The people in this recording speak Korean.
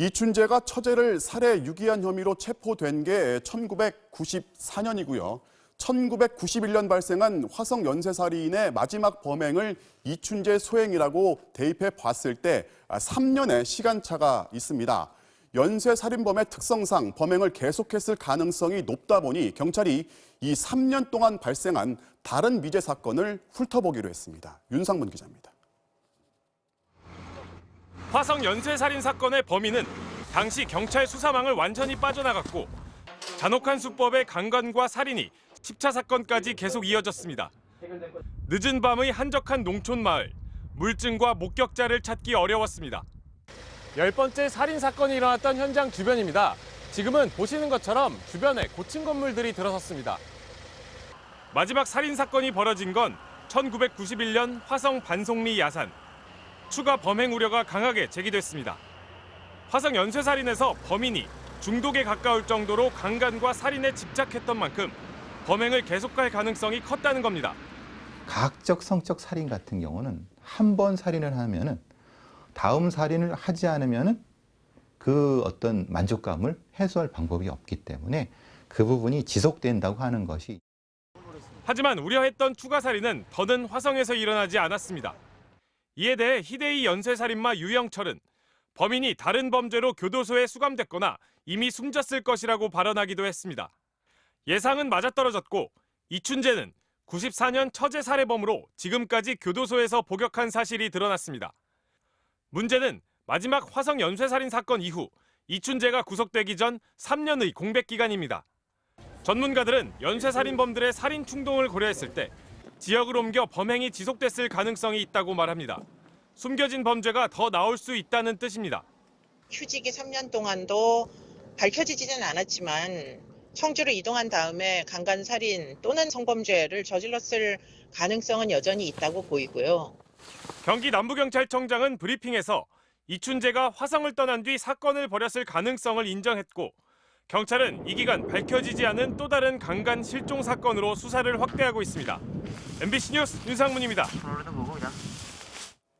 이춘재가 처제를 살해 유기한 혐의로 체포된 게 1994년이고요. 1991년 발생한 화성 연쇄살인의 마지막 범행을 이춘재 소행이라고 대입해 봤을 때 3년의 시간차가 있습니다. 연쇄살인범의 특성상 범행을 계속했을 가능성이 높다 보니 경찰이 이 3년 동안 발생한 다른 미제 사건을 훑어보기로 했습니다. 윤상문 기자입니다. 화성 연쇄살인 사건의 범인은 당시 경찰 수사망을 완전히 빠져나갔고 잔혹한 수법의 강간과 살인이 10차 사건까지 계속 이어졌습니다. 늦은 밤의 한적한 농촌 마을, 물증과 목격자를 찾기 어려웠습니다. 열 번째 살인 사건이 일어났던 현장 주변입니다. 지금은 보시는 것처럼 주변에 고층 건물들이 들어섰습니다. 마지막 살인 사건이 벌어진 건 1991년 화성 반송리 야산. 추가 범행 우려가 강하게 제기됐습니다. 화성 연쇄살인에서 범인이 중독에 가까울 정도로 강간과 살인에 집착했던 만큼 범행을 계속할 가능성이 컸다는 겁니다. 가학적 성적 살인 같은 경우는 한 번 살인을 하면은 다음 살인을 하지 않으면은 그 어떤 만족감을 해소할 방법이 없기 때문에 그 부분이 지속된다고 하는 것이 하지만 우려했던 추가 살인은 더는 화성에서 일어나지 않았습니다. 이에 대해 희대희 연쇄살인마 유영철은 범인이 다른 범죄로 교도소에 수감됐거나 이미 숨졌을 것이라고 발언하기도 했습니다. 예상은 맞아떨어졌고 이춘재는 94년 처제 살해범으로 지금까지 교도소에서 복역한 사실이 드러났습니다. 문제는 마지막 화성 연쇄살인 사건 이후 이춘재가 구속되기 전 3년의 공백 기간입니다. 전문가들은 연쇄살인범들의 살인 충동을 고려했을 때 지역을 옮겨 범행이 지속됐을 가능성이 있다고 말합니다. 숨겨진 범죄가 더 나올 수 있다는 뜻입니다. 휴직이 3년 동안도 밝혀지지는 않았지만 청주로 이동한 다음에 강간살인 또는 성범죄를 저질렀을 가능성은 여전히 있다고 보이고요. 경기 남부경찰청장은 브리핑에서 이춘재가 화성을 떠난 뒤 사건을 벌였을 가능성을 인정했고 경찰은 이 기간 밝혀지지 않은 또 다른 강간 실종 사건으로 수사를 확대하고 있습니다. MBC 뉴스 윤상문입니다. 모르는 거고 그냥.